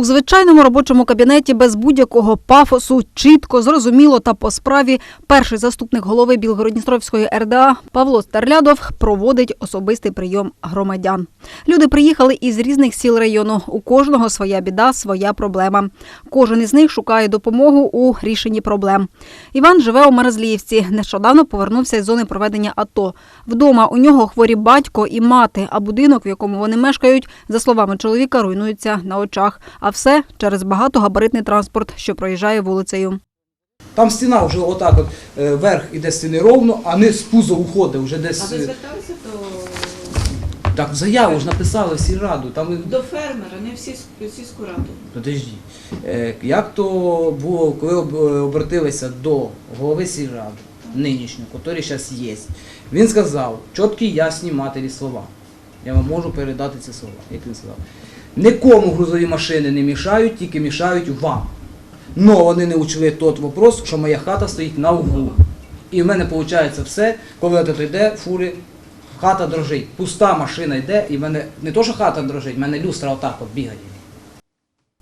У звичайному робочому кабінеті без будь-якого пафосу, чітко, зрозуміло та по справі перший заступник голови Білгородністровської РДА Павло Стерлядов проводить особистий прийом громадян. Люди приїхали із різних сіл району. У кожного своя біда, своя проблема. Кожен із них шукає допомогу у рішенні проблем. Іван живе у Мерезліївці. Нещодавно повернувся із зони проведення АТО. Вдома у нього хворі батько і мати, а будинок, в якому вони мешкають, за словами чоловіка, руйнується на очах. А все через багатогабаритний транспорт, що проїжджає вулицею. Там стіна вже отак от е, верх іде стіни ровно, а не з пузо уходить вже А десь. ви е, зверталися до, Так, заяву ж написали всі раду. Там до фермера, не в сільську, раду. подожди. Е, Як то було, коли об- обратилися до голови сільради нинішнього, який зараз є, він сказав чіткі ясні матері слова. Я вам можу передати ці слова, як він сказав. Нікому грузові машини не мішають, тільки мішають вам. Но вони не учли тот вопрос, що моя хата стоїть на углу. І в мене виходить все, коли от йде, фури, хата дрожить. Пуста машина йде, і в мене не то, що хата дрожить, в мене люстра отак от бігає.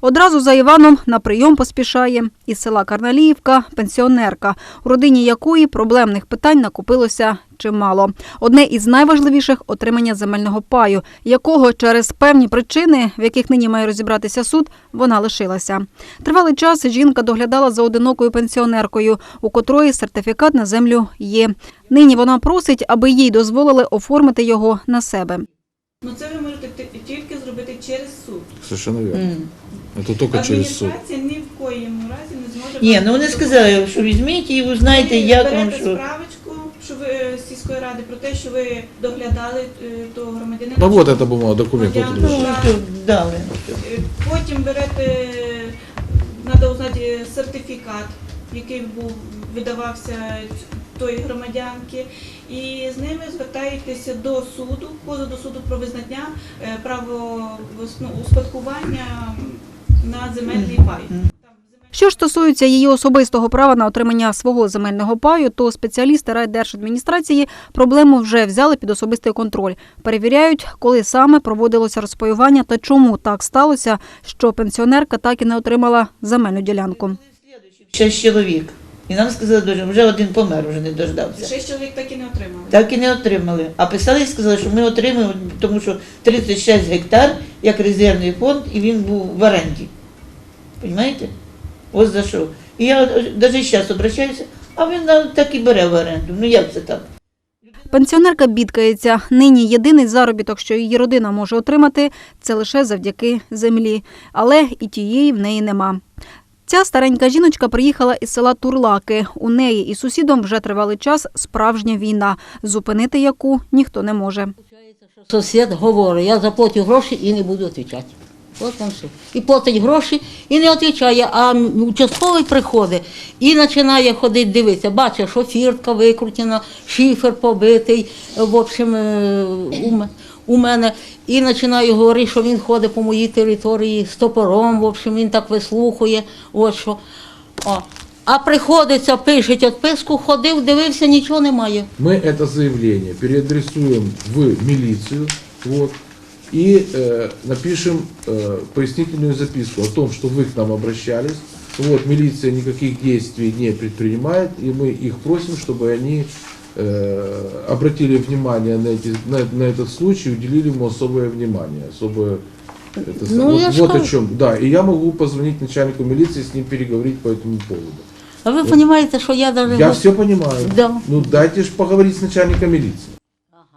Одразу за Іваном на прийом поспішає із села Карналіївка пенсіонерка, у родині якої проблемних питань накопилося чимало. Одне із найважливіших отримання земельного паю, якого через певні причини, в яких нині має розібратися суд, вона лишилася. Тривалий час жінка доглядала за одинокою пенсіонеркою, у котрої сертифікат на землю є. Нині вона просить, аби їй дозволили оформити його на себе. Ну це ви можете тільки зробити через суд. Совершенно верно. Это только через суд. Адміністрація ні в коєму разі не зможе. Ні, ну вони сказали, що візьміть і ви знаєте, як вам що. справочку, що ви е, з сільської ради про те, що ви доглядали е, того громадянина. Да вот що- эта бумага, документ. Ну, Ну, дали. Е, Потім берете, треба узнати сертифікат, який був видавався тої громадянки, і з ними звертаєтеся до суду, поза до суду про визнання е, право ну, успадкування на земельний пай. Що ж стосується її особистого права на отримання свого земельного паю, то спеціалісти райдержадміністрації проблему вже взяли під особистий контроль. Перевіряють, коли саме проводилося розпаювання та чому так сталося, що пенсіонерка так і не отримала земельну ділянку. Шість чоловік. І нам сказали, дуже, вже один помер, вже не дождався. Шість чоловік так і не отримали. Так і не отримали. А писали і сказали, що ми отримаємо, тому що 36 гектар як резервний фонд, і він був в оренді. Понімаєте? Ось за що. І я навіть зараз обращаюся, а він нам так і бере в оренду. Ну як це так? Пенсіонерка бідкається. Нині єдиний заробіток, що її родина може отримати, це лише завдяки землі. Але і тієї в неї нема. Ця старенька жіночка приїхала із села Турлаки. У неї і сусідом вже тривалий час справжня війна, зупинити яку ніхто не може. Сусід говорить, я заплатю гроші і не буду відповідати. От там все. І платить гроші і не відповідає, а участковий приходить і починає ходити дивитися. Бачить, що фіртка викрутена, шифер побитий, в общем, е, у ме- у мене. І починає говорити, що він ходить по моїй території з топором, в общем, він так вислухує. От що. О. А приходиться, пишуть відписку, ходив, дивився, нічого немає. Мы это заявление переадресуем в милицию, вот, и э, напишем э, пояснительную записку о том, что вы к нам обращались. Вот, милиция никаких действий не предпринимает, и мы их просим, чтобы они э, обратили внимание на, эти, на, на этот случай, уделили ему особое внимание, особое это, Ну, вот, я ж вот о говорю. чем. Да, и я могу позвонить начальнику милиции, с ним переговорить по этому поводу. А ви розумієте, що я навіть... Я все понимаю. Да. Ну дайте ж поговорить с начальником милиции.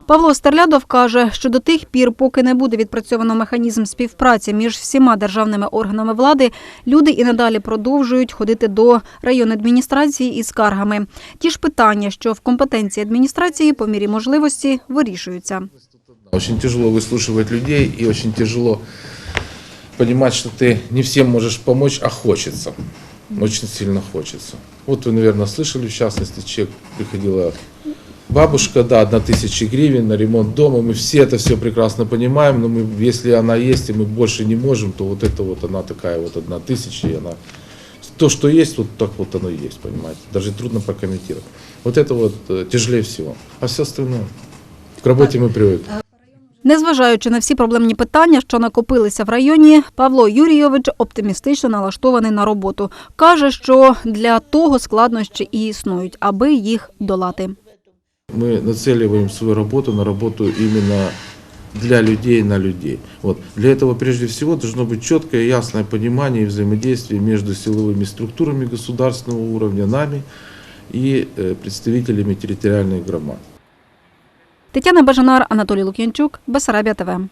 Павло Стерлядов каже, що до тих пір, поки не буде відпрацьовано механізм співпраці між всіма державними органами влади, люди і надалі продовжують ходити до районної адміністрації із скаргами. Ті ж питання, що в компетенції адміністрації по мірі можливості вирішуються. Очень тяжело выслушивать людей и очень тяжело понимать, что ты не всем можешь помочь, а хочется. Очень сильно хочется. Вот вы, наверное, слышали, в частности, чек приходила бабушка, да, одна тысяча гривен на ремонт дома. Мы все это все прекрасно понимаем, но мы, если она есть и мы больше не можем, то вот это вот она такая вот одна тысяча, и она то, что есть, вот так вот оно и есть, понимаете. Даже трудно прокомментировать. Вот это вот э, тяжелее всего. А все остальное. К работе мы привыкли. Незважаючи на всі проблемні питання, що накопилися в районі, Павло Юрійович оптимістично налаштований на роботу. Каже, що для того складнощі і існують, аби їх долати. Мы нацеливаем свою работу на работу именно для людей, на людей. Вот. Для этого прежде всего должно быть четкое и ясное понимание и взаимодействие между силовыми структурами государственного уровня, нами и э, представителями территориальных громад. Тетяна Бажанар, Анатолій Лук'янчук, Бесарабія ТВ.